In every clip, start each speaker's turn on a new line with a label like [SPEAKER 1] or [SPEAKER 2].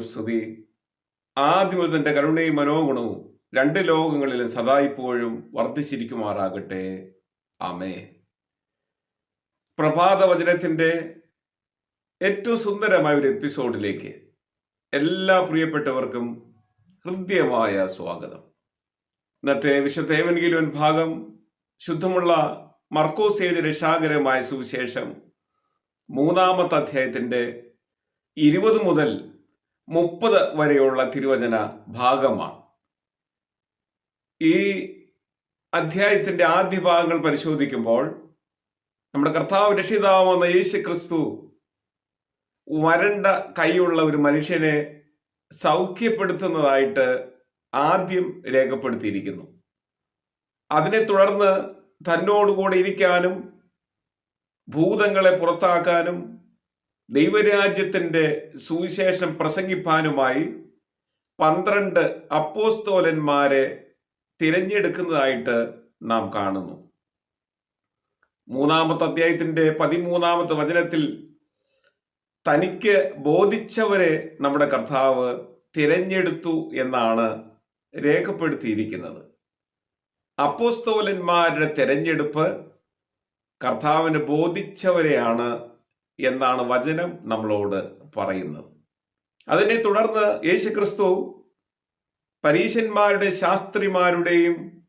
[SPEAKER 1] പരിശുദ്ധവായിക്കും സ്തുതി. ആദ്യം തന്റെ കരുണയും മനോഗുണവും രണ്ട് ലോകങ്ങളിലും സദാ ഇപ്പോഴും വർദ്ധിച്ചിരിക്കുമാറാകട്ടെ. ആമേ പ്രഭാത വചനത്തിന്റെ ഏറ്റവും സുന്ദരമായ ഒരു എപ്പിസോഡിലേക്ക് എല്ലാ പ്രിയപ്പെട്ടവർക്കും ഹൃദ്യമായ സ്വാഗതം. ഇന്നത്തെ വിശുദ്ധ ഏവൻഗീലുവൻ ഭാഗം ശുദ്ധമുള്ള മർക്കോസ് എഴുതിയ രക്ഷാകരമായ സുവിശേഷം മൂന്നാമത്തെ അധ്യായത്തിന്റെ ഇരുപത് മുതൽ മുപ്പത് വരെയുള്ള തിരുവചന ഭാഗമാണ്. ഈ അധ്യായത്തിന്റെ ആദ്യ ഭാഗങ്ങൾ പരിശോധിക്കുമ്പോൾ നമ്മുടെ കർത്താവ് രക്ഷിതാവെന്ന യേശു ക്രിസ്തു വരണ്ട കൈയുള്ള ഒരു മനുഷ്യനെ സൗഖ്യപ്പെടുത്തുന്നതായിട്ട് ആദ്യം രേഖപ്പെടുത്തിയിരിക്കുന്നു. അതിനെ തുടർന്ന് തന്നോടുകൂടെ ഇരിക്കാനും ഭൂതങ്ങളെ പുറത്താക്കാനും ദൈവരാജ്യത്തിന്റെ സുവിശേഷം പ്രസംഗിപ്പാനുമായി പന്ത്രണ്ട് അപ്പോസ്തോലന്മാരെ തിരഞ്ഞെടുക്കുന്നതായിട്ട് നാം കാണുന്നു. മൂന്നാമത്തെ അധ്യായത്തിന്റെ പതിമൂന്നാമത്തെ വചനത്തിൽ തനിക്ക് ബോധിച്ചവരെ നമ്മുടെ കർത്താവ് തിരഞ്ഞെടുത്തു എന്നാണ് രേഖപ്പെടുത്തിയിരിക്കുന്നത്. അപ്പോസ്തോലന്മാരുടെ തിരഞ്ഞെടുപ്പ് കർത്താവിന് ബോധിച്ചവരെയാണ് എന്നാണ് വചനം നമ്മളോട് പറയുന്നത്. അതിനെ തുടർന്ന് യേശുക്രിസ്തു പരീശന്മാരുടെ ശാസ്ത്രിമാരുടെയും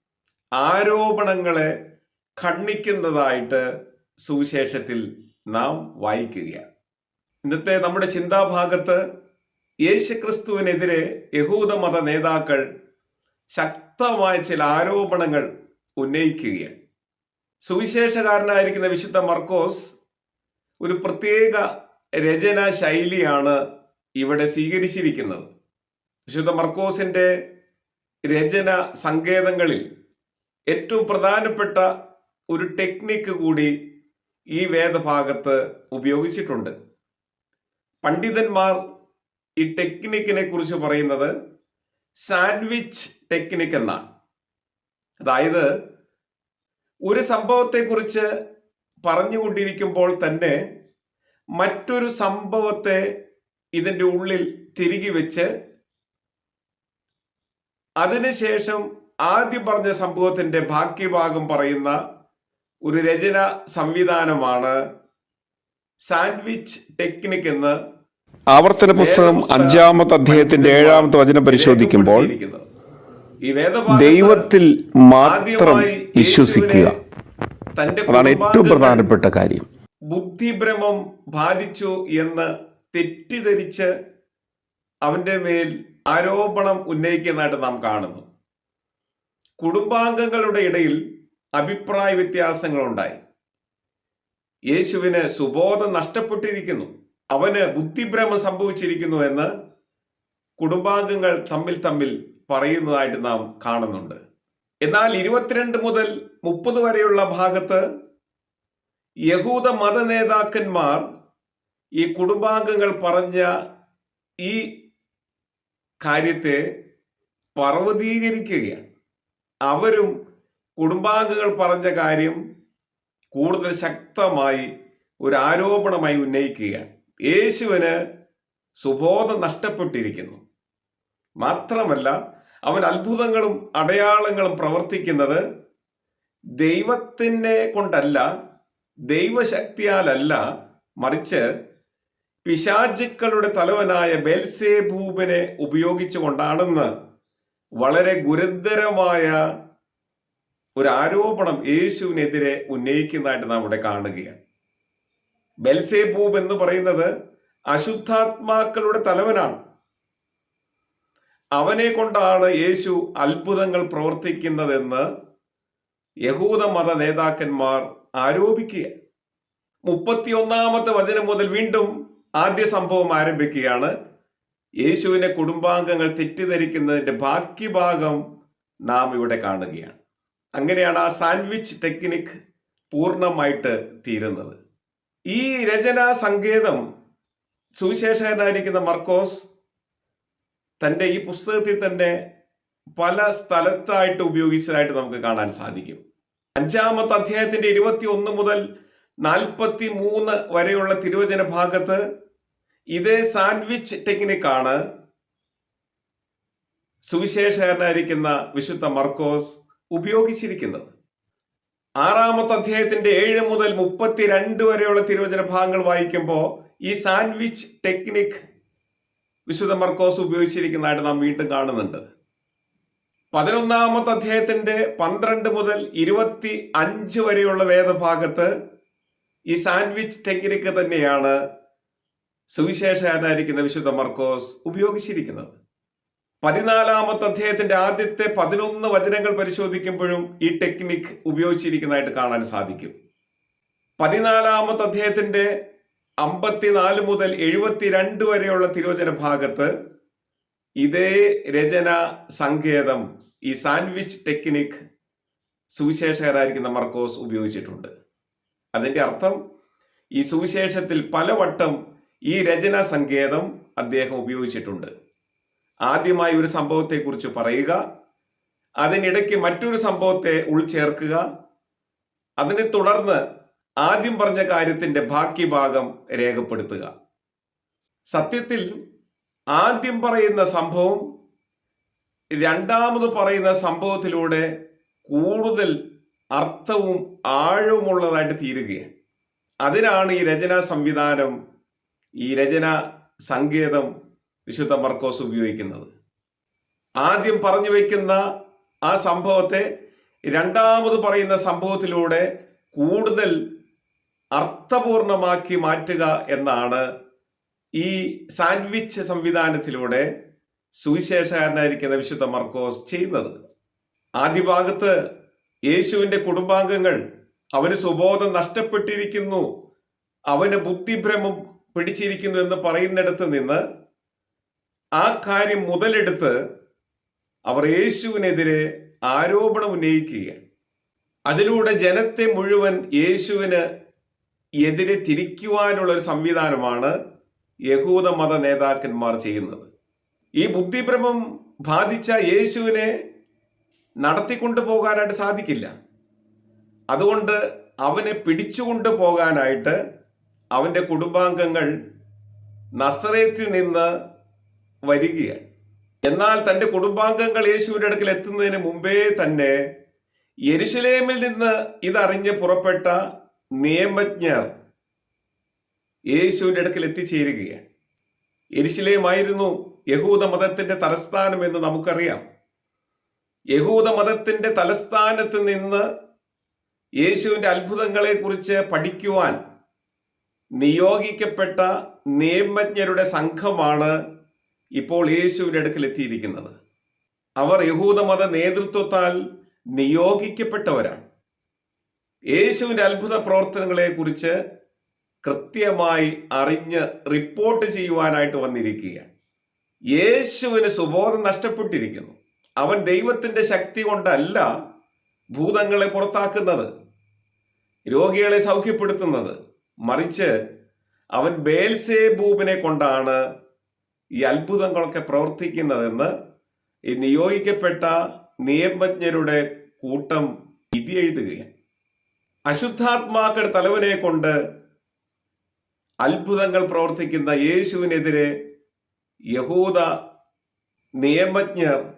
[SPEAKER 1] ആരോപണങ്ങളെ ഖണ്ഡിക്കുന്നതായിട്ട് സുവിശേഷത്തിൽ നാം വായിക്കുകയാണ്. ഇന്നത്തെ നമ്മുടെ ചിന്താഭാഗത്ത് യേശുക്രിസ്തുവിനെതിരെ യഹൂദ മത നേതാക്കൾ ശക്തമായ ചില ആരോപണങ്ങൾ ഉന്നയിക്കുകയാണ്. സുവിശേഷകാരനായിരിക്കുന്ന വിശുദ്ധ മർക്കോസ് ഒരു പ്രത്യേക രചന ശൈലിയാണ് ഇവിടെ സ്വീകരിച്ചിരിക്കുന്നത്. വിശുദ്ധ മർക്കോസിന്റെ രചന സങ്കേതങ്ങളിൽ ഏറ്റവും പ്രധാനപ്പെട്ട ഒരു ടെക്നിക്ക് കൂടി ഈ വേദഭാഗത്ത് ഉപയോഗിച്ചിട്ടുണ്ട്. പണ്ഡിതന്മാർ ഈ ടെക്നിക്കിനെ കുറിച്ച് പറയുന്നത് സാൻഡ്വിച്ച് ടെക്നിക്ക് എന്നാണ്. അതായത് ഒരു സംഭവത്തെക്കുറിച്ച് പറഞ്ഞുകൊണ്ടിരിക്കുമ്പോൾ തന്നെ മറ്റൊരു സംഭവത്തെ ഇതിന്റെ ഉള്ളിൽ തിരികെ വെച്ച് അതിനുശേഷം ആദ്യം പറഞ്ഞ സംഭവത്തിന്റെ ബാക്കി ഭാഗം പറയുന്ന ഒരു രചന സംവിധാനമാണ് സാൻഡ്വിച്ച് ടെക്നിക് എന്ന്
[SPEAKER 2] ആവർത്തന പുസ്തകം അഞ്ചാമത്തെ അധ്യായത്തിന്റെ ഏഴാമത്തെ വചനം പരിശോധിക്കുമ്പോൾ ദൈവത്തിൽ മാത്രം വിശ്വസിക്കുക.
[SPEAKER 1] തന്റെ
[SPEAKER 2] അതാണ് ഏറ്റവും പ്രധാനപ്പെട്ട കാര്യം.
[SPEAKER 1] ബുദ്ധിഭ്രമം ബാധിച്ചു എന്ന് തെറ്റിദ്ധരിച്ച് അവന്റെ മേൽ ആരോപണം ഉന്നയിക്കുന്നതായിട്ട് നാം കാണുന്നു. കുടുംബാംഗങ്ങളുടെ ഇടയിൽ അഭിപ്രായ വ്യത്യാസങ്ങളുണ്ടായി. യേശുവിന് സുബോധം നഷ്ടപ്പെട്ടിരിക്കുന്നു. അവന് ബുദ്ധിഭ്രമം സംഭവിച്ചിരിക്കുന്നു എന്ന് കുടുംബാംഗങ്ങൾ തമ്മിൽ തമ്മിൽ പറയുന്നതായിട്ട് നാം കാണുന്നുണ്ട്. എന്നാൽ ഇരുപത്തിരണ്ട് മുതൽ മുപ്പത് വരെയുള്ള ഭാഗത്ത് യഹൂദ മത നേതാക്കന്മാർ ഈ കുടുംബാംഗങ്ങൾ പറഞ്ഞ ഈ കാര്യത്തെ പർവതീകരിക്കുകയാണ്. അവരും കുടുംബാംഗങ്ങൾ പറഞ്ഞ കാര്യം കൂടുതൽ ശക്തമായി ഒരു ആരോപണമായി ഉന്നയിക്കുകയാണ്. യേശുവിന് സുബോധം നഷ്ടപ്പെട്ടിരിക്കുന്നു. മാത്രമല്ല അവൻ അത്ഭുതങ്ങളും അടയാളങ്ങളും പ്രവർത്തിക്കുന്നത് ദൈവത്തിനെ കൊണ്ടല്ല ദൈവശക്തിയാലല്ല മറിച്ച് പിശാചുക്കളുടെ തലവനായ ബെൽസേബൂബിനെ ഉപയോഗിച്ചുകൊണ്ടാണെന്ന് വളരെ ഗുരുതരമായ ഒരു ആരോപണം യേശുവിനെതിരെ ഉന്നയിക്കുന്നതായിട്ട് നാം ഇവിടെ കാണുകയാണ്. ബെൽസേബൂബ് എന്ന് പറയുന്നത് അശുദ്ധാത്മാക്കളുടെ തലവനാണ്. അവനെ കൊണ്ടാണ് യേശു അത്ഭുതങ്ങൾ പ്രവർത്തിക്കുന്നതെന്ന് യഹൂദ മത നേതാക്കന്മാർ ആരോപിക്കുക. മുപ്പത്തിയൊന്നാമത്തെ വചനം മുതൽ വീണ്ടും ആദ്യ സംഭവം ആരംഭിക്കുകയാണ്. യേശുവിനെ കുടുംബാംഗങ്ങൾ തെറ്റിദ്ധരിക്കുന്നതിന്റെ ബാക്കി ഭാഗം നാം ഇവിടെ കാണുകയാണ്. അങ്ങനെയാണ് ആ സാൻഡ്വിച്ച് ടെക്നിക് പൂർണമായിട്ട് തീരുന്നത്. ഈ രചനാ സങ്കേതം സുവിശേഷകനായിരിക്കുന്ന മർക്കോസ് തന്റെ ഈ പുസ്തകത്തിൽ തന്നെ പല സ്ഥലത്തായിട്ട് ഉപയോഗിച്ചതായിട്ട് നമുക്ക് കാണാൻ സാധിക്കും. അഞ്ചാമത്തെ അധ്യായത്തിന്റെ ഇരുപത്തി ഒന്ന് മുതൽ നാൽപ്പത്തി മൂന്ന് വരെയുള്ള തിരുവചന ഭാഗത്ത് ഇതേ സാൻഡ്വിച്ച് ടെക്നിക്കാണ് സുവിശേഷകനായിരിക്കുന്ന വിശുദ്ധ മർക്കോസ് ഉപയോഗിച്ചിരിക്കുന്നത്. ആറാമത്തെ അധ്യായത്തിന്റെ ഏഴ് മുതൽ മുപ്പത്തിരണ്ട് വരെയുള്ള തിരുവചന ഭാഗങ്ങൾ വായിക്കുമ്പോൾ ഈ സാൻഡ്വിച്ച് ടെക്നിക് വിശുദ്ധ മർക്കോസ് ഉപയോഗിച്ചിരിക്കുന്നതായിട്ട് നാം വീണ്ടും കാണുന്നുണ്ട്. പതിനൊന്നാമത്തെ അധ്യായത്തിന്റെ പന്ത്രണ്ട് മുതൽ ഇരുപത്തി അഞ്ച് വരെയുള്ള വേദഭാഗത്ത് ഈ സാൻഡ്വിച്ച് ടെക്നിക്ക് തന്നെയാണ് സുവിശേഷകനായിരിക്കുന്ന വിശുദ്ധ മർക്കോസ് ഉപയോഗിച്ചിരിക്കുന്നത്. പതിനാലാമത്തെ അധ്യായത്തിന്റെ ആദ്യത്തെ പതിനൊന്ന് വചനങ്ങൾ പരിശോധിക്കുമ്പോഴും ഈ ടെക്നിക് ഉപയോഗിച്ചിരിക്കുന്നതായിട്ട് കാണാൻ സാധിക്കും. പതിനാലാമത്തെ അധ്യായത്തിന്റെ അമ്പത്തിനാല് മുതൽ എഴുപത്തിരണ്ട് വരെയുള്ള തിരോചന ഭാഗത്ത് ഇതേ രചന സങ്കേതം ഈ സാൻഡ്വിച്ച് ടെക്നിക് സുവിശേഷകരായിരിക്കുന്ന മർക്കോസ് ഉപയോഗിച്ചിട്ടുണ്ട്. അതിന്റെ അർത്ഥം ഈ സുവിശേഷത്തിൽ പലവട്ടം ഈ രചന സങ്കേതം അദ്ദേഹം ഉപയോഗിച്ചിട്ടുണ്ട്. ആദ്യമായി ഒരു സംഭവത്തെക്കുറിച്ച് പറയുക അതിനിടയ്ക്ക് മറ്റൊരു സംഭവത്തെ ഉൾച്ചേർക്കുക അതിനെ തുടർന്ന് ആദ്യം പറഞ്ഞ കാര്യത്തിന്റെ ബാക്കി ഭാഗം രേഖപ്പെടുത്തുക. സത്യത്തിൽ ആദ്യം പറയുന്ന സംഭവം രണ്ടാമത് പറയുന്ന സംഭവത്തിലൂടെ കൂടുതൽ അർത്ഥവും ആഴവുമുള്ളതായിട്ട് തീരുകയാണ്. അതിനാണ് ഈ രചനാ സംവിധാനം ഈ രചന സങ്കേതം വിശുദ്ധ മർക്കോസ് ഉപയോഗിക്കുന്നത്. ആദ്യം പറഞ്ഞു വയ്ക്കുന്ന ആ സംഭവത്തെ രണ്ടാമത് പറയുന്ന സംഭവത്തിലൂടെ കൂടുതൽ അർത്ഥപൂർണമാക്കി മാറ്റുക എന്നാണ് ഈ സാൻഡ്വിച്ച് സംവിധാനത്തിലൂടെ സുവിശേഷകാരനായിരിക്കുന്ന വിശുദ്ധ മർക്കോസ് ചെയ്യുന്നത്. ആദ്യ ഭാഗത്ത് യേശുവിന്റെ കുടുംബാംഗങ്ങൾ അവന് സുബോധം നഷ്ടപ്പെട്ടിരിക്കുന്നു അവന് ബുദ്ധിഭ്രമം പിടിച്ചിരിക്കുന്നു എന്ന് പറയുന്നിടത്ത് നിന്ന് ആ കാര്യം മുതലെടുത്ത് അവർ യേശുവിനെതിരെ ആരോപണം ഉന്നയിക്കുകയാണ്. അതിലൂടെ ജനത്തെ മുഴുവൻ യേശുവിന് എതിരെ തിരിക്കുവാനുള്ള ഒരു സംവിധാനമാണ് യഹൂദ മത നേതാക്കന്മാർ ചെയ്യുന്നത്. ഈ ബുദ്ധിഭ്രമം ബാധിച്ച യേശുവിനെ നടത്തിക്കൊണ്ടു പോകാനായിട്ട് സാധിക്കില്ല. അതുകൊണ്ട് അവനെ പിടിച്ചുകൊണ്ടു പോകാനായിട്ട് അവന്റെ കുടുംബാംഗങ്ങൾ നസറേത്തിൽ നിന്ന് വരികയാണ്. എന്നാൽ തന്റെ കുടുംബാംഗങ്ങൾ യേശുവിന്റെ അടുക്കൽ എത്തുന്നതിന് മുമ്പേ തന്നെ യെരുശലേമിൽ നിന്ന് ഇതറിഞ്ഞ് പുറപ്പെട്ട നിയമജ്ഞർ യേശുവിന്റെ അടുക്കൽ എത്തിച്ചേരുകയാണ്. എരിശിലേമായിരുന്നു യഹൂദ മതത്തിന്റെ തലസ്ഥാനം എന്ന് നമുക്കറിയാം. യഹൂദ മതത്തിന്റെ തലസ്ഥാനത്ത് നിന്ന് യേശുവിന്റെ അത്ഭുതങ്ങളെ കുറിച്ച് പഠിക്കുവാൻ നിയോഗിക്കപ്പെട്ട നിയമജ്ഞരുടെ സംഘമാണ് ഇപ്പോൾ യേശുവിന്റെ അടുക്കൽ എത്തിയിരിക്കുന്നത്. അവർ യഹൂദമത നേതൃത്വത്താൽ നിയോഗിക്കപ്പെട്ടവരാണ്. യേശുവിന്റെ അത്ഭുത പ്രവർത്തനങ്ങളെ കുറിച്ച് കൃത്യമായി അറിഞ്ഞ് റിപ്പോർട്ട് ചെയ്യുവാനായിട്ട് വന്നിരിക്കുകയാണ്. യേശുവിന് സുബോധം നഷ്ടപ്പെട്ടിരിക്കുന്നു. അവൻ ദൈവത്തിന്റെ ശക്തി കൊണ്ടല്ല ഭൂതങ്ങളെ പുറത്താക്കുന്നത് രോഗികളെ സൗഖ്യപ്പെടുത്തുന്നത്. മറിച്ച് അവൻ ബേൽസേബൂബിനെ കൊണ്ടാണ് ഈ അത്ഭുതങ്ങളൊക്കെ പ്രവർത്തിക്കുന്നതെന്ന് ഈ നിയോഗിക്കപ്പെട്ട നിയമജ്ഞരുടെ കൂട്ടം വിധി എഴുതുകയാണ് അശുദ്ധാത്മാക്കളുടെ തലവനെ കൊണ്ട് അത്ഭുതങ്ങൾ പ്രവർത്തിക്കുന്ന യേശുവിനെതിരെ യഹൂദ നിയമജ്ഞർ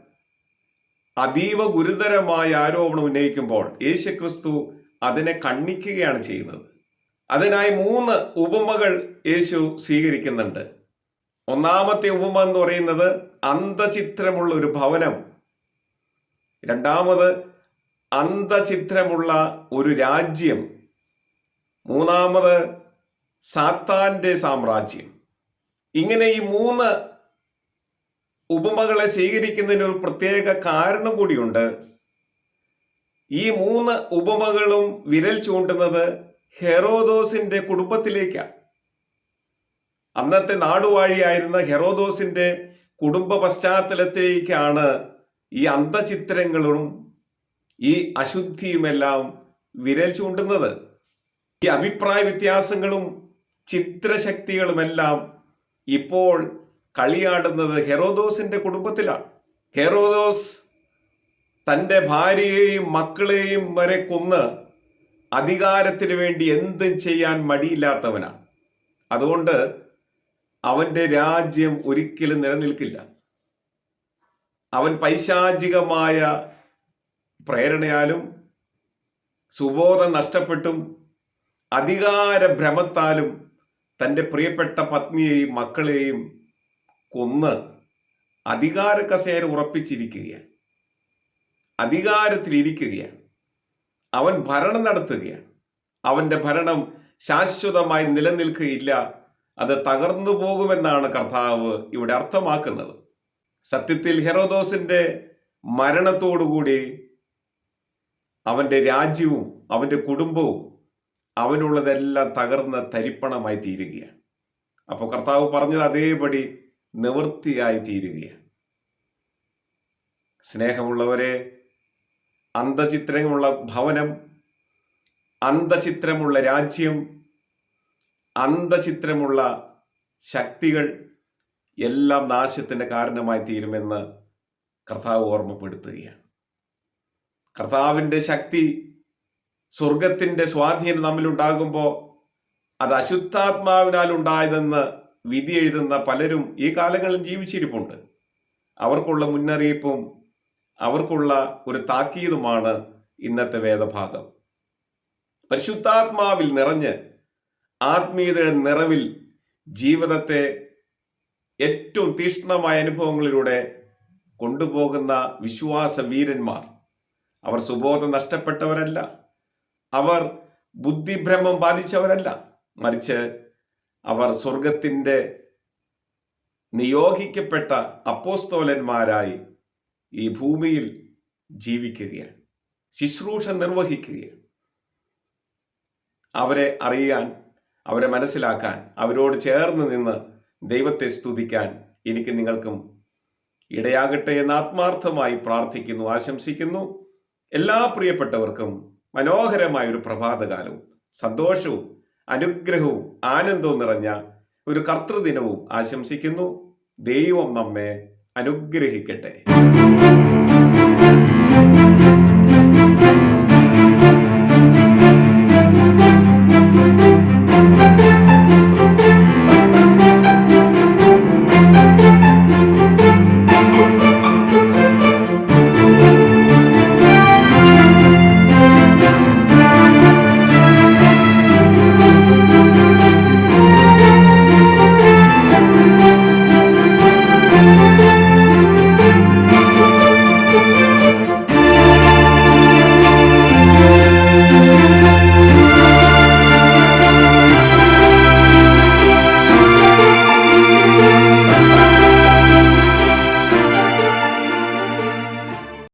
[SPEAKER 1] അതീവ ഗുരുതരമായ ആരോപണം ഉന്നയിക്കുമ്പോൾ യേശുക്രിസ്തു അതിനെ കണ്ണിക്കുകയാണ് ചെയ്യുന്നത്. അതിനായി മൂന്ന് ഉപമകൾ യേശു സ്വീകരിക്കുന്നുണ്ട്. ഒന്നാമത്തെ ഉപമ എന്ന് പറയുന്നത് അന്തചിത്രമുള്ള ഒരു ഭവനം. രണ്ടാമത് അന്തചിത്രമുള്ള ഒരു രാജ്യം മൂന്നാമത് സാത്താന്റെ സാമ്രാജ്യം. ഇങ്ങനെ ഈ മൂന്ന് ഉപമകളെ സ്വീകരിക്കുന്നതിന് ഒരു പ്രത്യേക കാരണം കൂടിയുണ്ട്. ഈ മൂന്ന് ഉപമകളും വിരൽ ചൂണ്ടുന്നത് ഹെറോദോസിന്റെ കുടുംബത്തിലേക്കാണ്. അന്നത്തെ നാടുവാഴിയായിരുന്ന ഹെറോദോസിന്റെ കുടുംബ പശ്ചാത്തലത്തിലേക്കാണ് ഈ അന്തചിത്രങ്ങളും ഈ അശുദ്ധിയുമെല്ലാം വിരൽ ചൂണ്ടുന്നത്. ഈ അഭിപ്രായ വ്യത്യാസങ്ങളും ചിത്രശക്തികളുമെല്ലാം ഇപ്പോൾ കളിയാടുന്നത് ഹെറോദോസിന്റെ കുടുംബത്തിലാണ്. ഹെറോദോസ് തന്റെ ഭാര്യയെയും മക്കളെയും വരെ കൊന്ന് അധികാരത്തിന് വേണ്ടി എന്തും ചെയ്യാൻ മടിയില്ലാത്തവനാണ്. അതുകൊണ്ട് അവന്റെ രാജ്യം ഒരിക്കലും നിലനിൽക്കില്ല. അവൻ പൈശാചികമായ പ്രേരണയാലും സുബോധം നഷ്ടപ്പെട്ടും അധികാര ഭ്രമത്താലും തന്റെ പ്രിയപ്പെട്ട പത്നിയെയും മക്കളെയും കൊന്ന് അധികാര കസേര ഉറപ്പിച്ചിരിക്കുകയാണ്. അധികാരത്തിലിരിക്കുകയാണ്. അവൻ ഭരണം നടത്തുകയാണ്. അവന്റെ ഭരണം ശാശ്വതമായി നിലനിൽക്കുകയില്ല. അത് തകർന്നു പോകുമെന്നാണ് കർത്താവ് ഇവിടെ അർത്ഥമാക്കുന്നത്. സത്യത്തിൽ ഹെറോദോസിന്റെ മരണത്തോടുകൂടി അവന്റെ രാജ്യവും അവന്റെ കുടുംബവും അവനുള്ളതെല്ലാം തകർന്ന തരിപ്പണമായി തീരുകയാണ്. അപ്പോൾ കർത്താവ് പറഞ്ഞത് അതേപടി നിവൃത്തിയായി തീരുകയാണ്. സ്നേഹമുള്ളവരെ അന്തചിത്രമുള്ള ഭവനം അന്തചിത്രമുള്ള രാജ്യം അന്തചിത്രമുള്ള ശക്തികൾ എല്ലാം നാശത്തിന്റെ കാരണമായി തീരുമെന്ന് കർത്താവ് ഓർമ്മപ്പെടുത്തുകയാണ്. കർത്താവിന്റെ ശക്തി സ്വർഗത്തിന്റെ സ്വാധീനം തമ്മിലുണ്ടാകുമ്പോൾ അത് അശുദ്ധാത്മാവിനാൽ ഉണ്ടായതെന്ന് വിധി എഴുതുന്ന പലരും ഈ കാലങ്ങളിൽ ജീവിച്ചിരിപ്പുണ്ട്. അവർക്കുള്ള മുന്നറിയിപ്പും അവർക്കുള്ള ഒരു താക്കീതുമാണ് ഇന്നത്തെ വേദഭാഗം. പരിശുദ്ധാത്മാവിൽ നിറഞ്ഞ് ആത്മീയതയുടെ നിറവിൽ ജീവിതത്തെ ഏറ്റവും തീക്ഷ്ണമായ അനുഭവങ്ങളിലൂടെ കൊണ്ടുപോകുന്ന വിശ്വാസ വീരന്മാർ അവർ സുബോധം നഷ്ടപ്പെട്ടവരല്ല. അവർ ബുദ്ധിഭ്രമം ബാധിച്ചവരല്ല. മറിച്ച് അവർ സ്വർഗത്തിന്റെ നിയോഗിക്കപ്പെട്ട അപ്പോസ്തോലന്മാരായി ഈ ഭൂമിയിൽ ജീവിക്കുകയാണ്. ശുശ്രൂഷ നിർവഹിക്കുകയാണ്. അവരെ അറിയാൻ അവരെ മനസ്സിലാക്കാൻ അവരോട് ചേർന്ന് നിന്ന് ദൈവത്തെ സ്തുതിക്കാൻ എനിക്ക് നിങ്ങൾക്കും ഇടയാകട്ടെ എന്ന് ആത്മാർത്ഥമായി പ്രാർത്ഥിക്കുന്നു ആശംസിക്കുന്നു. എല്ലാ പ്രിയപ്പെട്ടവർക്കും മനോഹരമായ ഒരു പ്രഭാതകാലവും സന്തോഷവും അനുഗ്രഹവും ആനന്ദവും നിറഞ്ഞ ഒരു കർത്തൃദിനവും ആശംസിക്കുന്നു. ദൈവം നമ്മെ അനുഗ്രഹിക്കട്ടെ.